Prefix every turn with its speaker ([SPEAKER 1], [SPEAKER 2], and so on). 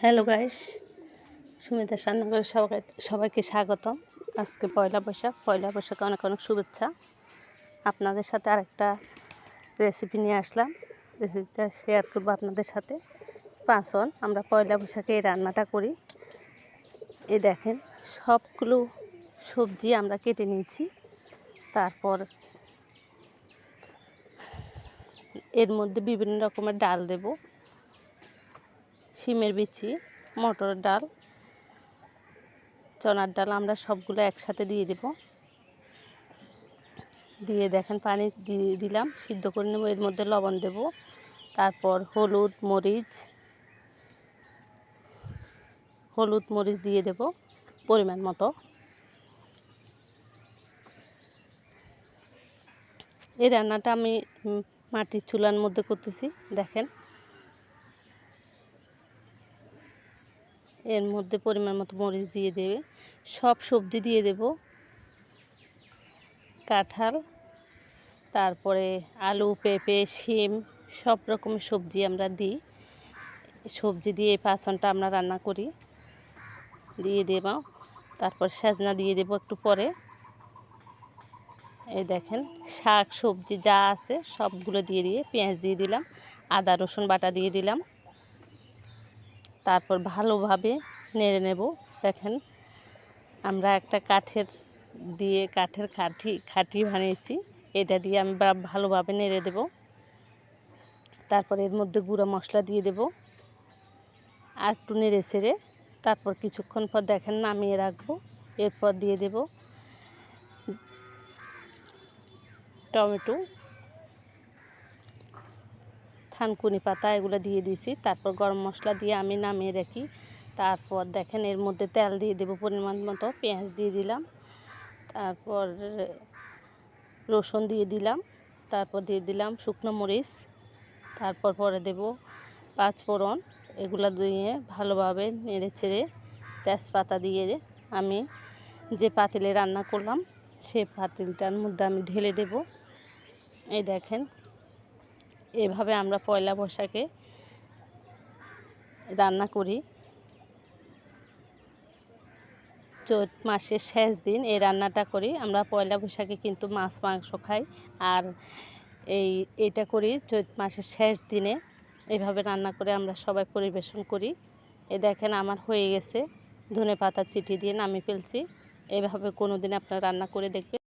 [SPEAKER 1] Hello guys, Sumita রান্নাঘরে সবাই সবাইকে স্বাগতম। আজকে পয়লা বৈশাখ, পয়লা বৈশাখে অনেক অনেক শুভেচ্ছা। আপনাদের সাথে আরেকটা রেসিপি নিয়ে আসলাম। রেসিপিটা শেয়ার করব আপনাদের সাথে। পাঁচন আমরা পয়লা বৈশাখে এই রান্নাটা করি। এই দেখেন, সবগুলো সবজি আমরা কেটে নিয়েছি। তারপর এর মধ্যে বিভিন্ন রকমের ডাল দেবো। শিমের বিচি মটরের ডাল, চনার ডাল, আমরা সবগুলো একসাথে দিয়ে দেব। দিয়ে দেখেন পানি দিয়ে দিলাম, সিদ্ধ করে নেব। এর মধ্যে লবণ দেব। তারপর হলুদ মরিচ হলুদ মরিচ দিয়ে দেব পরিমাণ মতো। এই রান্নাটা আমি মাটির চুলার মধ্যে করতেছি। দেখেন এর মধ্যে পরিমাণ মতো মরিচ দিয়ে দেবে। সব সবজি দিয়ে দেব। কাঁঠাল, তারপরে আলু, পেঁপে, শিম, সব রকমের সবজি আমরা দিই। সবজি দিয়ে এই পাঁচনটা আমরা রান্না করি। দিয়ে দেব। তারপর সেজনা দিয়ে দেব একটু পরে। এই দেখেন, শাক, সবজি যা আছে সবগুলো দিয়ে দিয়ে পেঁয়াজ দিয়ে দিলাম, আদা, রসুন বাটা দিয়ে দিলাম। তারপর ভালোভাবে নেড়ে নেব। দেখেন, আমরা একটা কাঠের দিয়ে কাঠের খাটি খাটি বানিয়েছি। এটা দিয়ে আমি ভালোভাবে নেড়ে দেব। তারপর এর মধ্যে গুঁড়া মশলা দিয়ে দেব। আর একটু নেড়ে ছেড়ে তারপর কিছুক্ষণ পর দেখেন নামিয়ে রাখব। এরপর দিয়ে দেব টমেটো। থানকুনি পাতা এগুলো দিয়ে দিয়েছি তারপর গরম মশলা দিয়ে আমি নামিয়ে রাখি। তারপর দেখেন এর মধ্যে তেল দিয়ে দেবো পরিমাণ মতো, পেঁয়াজ দিয়ে দিলাম। তারপর রসুন দিয়ে দিলাম। তারপর দিয়ে দিলাম শুকনো মরিচ। তারপর পরে দেব পাঁচফোড়ন। এগুলো দিয়ে ভালোভাবে নেড়ে চেড়ে তেজপাতা দিয়ে আমি যে পাতিলে রান্না করলাম, সে পাতিলটার মধ্যে আমি ঢেলে দেব। এই দেখেন এভাবে আমরা পয়লা বৈশাখে রান্না করি। চৈত মাসের শেষ দিন এই রান্নাটা করি। আমরা পয়লা বৈশাখে কিন্তু মাছ, মাংস খাই আর এই, এটা করি চৈত মাসের শেষ দিনে। এভাবে রান্না করে আমরা সবাই পরিবেশন করি। এ দেখেন আমার হয়ে গেছে। ধনে পাতা চিটি দিয়ে নামিয়ে ফেলছি। এভাবে কোনো দিন আপনারা রান্না করে দেখবেন।